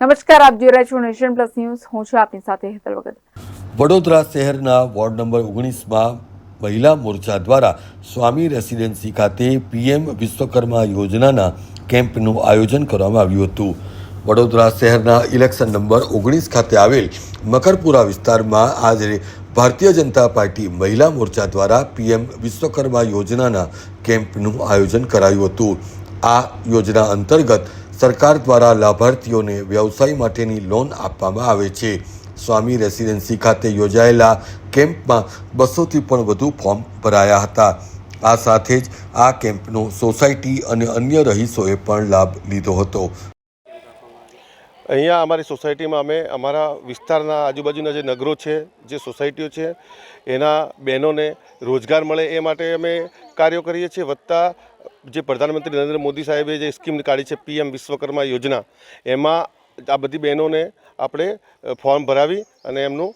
નમસ્કાર, આપ જોઈ રહ્યા છો નેશન પ્લસ ન્યૂઝ. હું છું આપની સાથે હેતલ વગર. વડોદરા શહેરના વોર્ડ નંબર ઓગણીસમાં મહિલા મોરચા દ્વારા સ્વામી રેસિડેન્સી ખાતે પીએમ વિશ્વકર્મા યોજનાના કેમ્પનું આયોજન કરવામાં આવ્યું હતું. વડોદરા શહેરના ઇલેક્શન નંબર ઓગણીસ ખાતે આવેલ મકરપુરા વિસ્તારમાં આજે ભારતીય જનતા પાર્ટી મહિલા મોરચા દ્વારા પીએમ વિશ્વકર્મા યોજનાના કેમ્પનું આયોજન કરાયું હતું. આ યોજના અંતર્ગત સરકાર દ્વારા લાભાર્થીઓને વ્યવસાય માટેની લોન આપવામાં આવે છે. સ્વામી રેસિડેન્સી ખાતે યોજાયેલા કેમ્પમાં બસોથી પણ વધુ ફોર્મ ભરાયા હતા. આ સાથે જ આ કેમ્પનો સોસાયટી અને અન્ય રહીશોએ પણ લાભ લીધો હતો. અહીંયા અમારી સોસાયટીમાં અમે અમારા વિસ્તારના આજુબાજુના જે નગરો છે, જે સોસાયટીઓ છે, એના બહેનોને રોજગાર મળે એ માટે અમે કાર્યો કરીએ છીએ. વત્તા જે પ્રધાનમંત્રી નરેન્દ્ર મોદી સાહેબે જે સ્કીમ કાઢી છે પીએમ વિશ્વકર્મા યોજના એમાં આ બધી બહેનોને આપણે ફોર્મ ભરાવી અને એમનું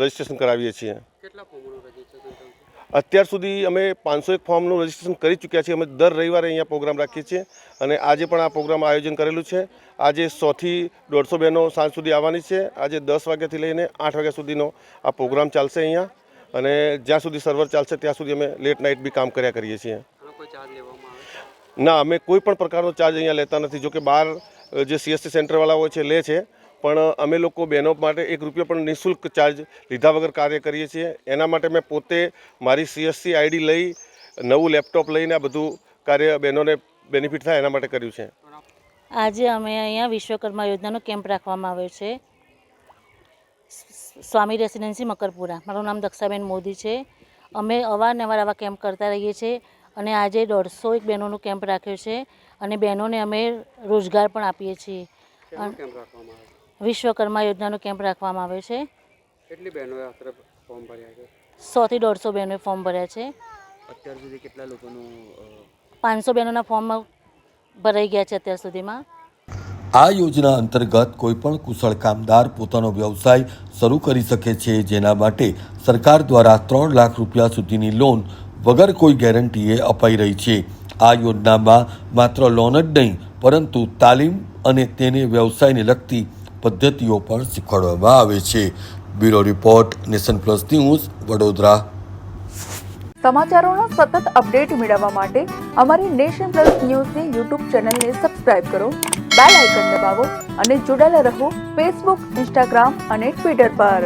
રજિસ્ટ્રેશન કરાવીએ છીએ. અત્યાર સુધી અમે પાંચસો એક ફોર્મનું રજિસ્ટ્રેશન કરી ચૂક્યા છીએ. અમે દર રવિવારે અહીંયા પ્રોગ્રામ રાખીએ છીએ અને આજે પણ આ પ્રોગ્રામ આયોજન કરેલું છે. આજે સોથી દોઢસો બહેનો સાંજ સુધી આવવાની છે. આજે દસ વાગ્યાથી લઈને આઠ વાગ્યા સુધીનો આ પ્રોગ્રામ ચાલશે અહીંયા અને જ્યાં સુધી સર્વર ચાલશે ત્યાં સુધી અમે લેટ નાઇટ બી કામ કર્યા કરીએ છીએ. ના, અમે કોઈ પણ પ્રકારનો ચાર્જ અહીંયા લેતા નથી. જોકે બહાર જે સીએસટી સેન્ટરવાળા હોય છે, લે છે. પણ અમે લોકો બહેનો માટે એક રૂપિયો પણ નિઃશુલ્ક ચાર્જ લીધા વગર કાર્ય કરીએ છીએ. એના માટે મેં પોતે મારી સીએસસી આઈડી લઈ, નવું લેપટોપ લઈને આ બધું કાર્ય બહેનોને બેનિફિટ થાય એના માટે કર્યું છે. આજે અમે અહીંયા વિશ્વકર્મા યોજનાનો કેમ્પ રાખવામાં આવ્યો છે. સ્વામી રેસિડેન્સી મકરપુરા. મારું નામ દક્ષાબેન મોદી છે. અમે અવારનવાર આવા કેમ્પ કરતા રહીએ છીએ. અને આજે દોઢસો એક બહેનોનો કેમ્પ રાખ્યો છે અને બહેનોને અમે રોજગાર પણ આપીએ છીએ. વિશ્વકર્મા યોજનાનો કેમ્પ રાખવામાં આવે છે. કેટલી બહેનોએ આશરે ફોર્મ ભર્યા છે? સોથી દોઢસો બહેનોએ ફોર્મ ભર્યા છે. અત્યાર સુધી કેટલા લોકોનું પાંચસો બહેનોના ફોર્મ ભરાઈ ગયા છે અત્યાર સુધીમાં. આ યોજના અંતર્ગત કોઈપણ કુશળ કામદાર પોતાનો વ્યવસાય શરૂ કરી શકે છે જેના માટે સરકાર દ્વારા ત્રણ લાખ રૂપિયા સુધીની લોન વગર કોઈ ગેરંટીએ અપાઈ રહી છે. આ યોજનામાં માત્ર લોન જ નહીં, પરંતુ તાલીમ અને તેને વ્યવસાયને લગતી પદ્ધતિઓ પણ શીખવાડવામાં આવે છે. Bureau report, nation plus news, Vadodara. સમાચારોના સતત અપડેટ મેળવવા માટે અમારી નેશન પ્લસ ન્યૂઝની યુટ્યુબ ચેનલને સબસ્ક્રાઇબ કરો, બેલ આઇકન દબાવો અને જોડાયેલા રહો ફેસબુક, ઇન્સ્ટાગ્રામ અને ટ્વિટર પર.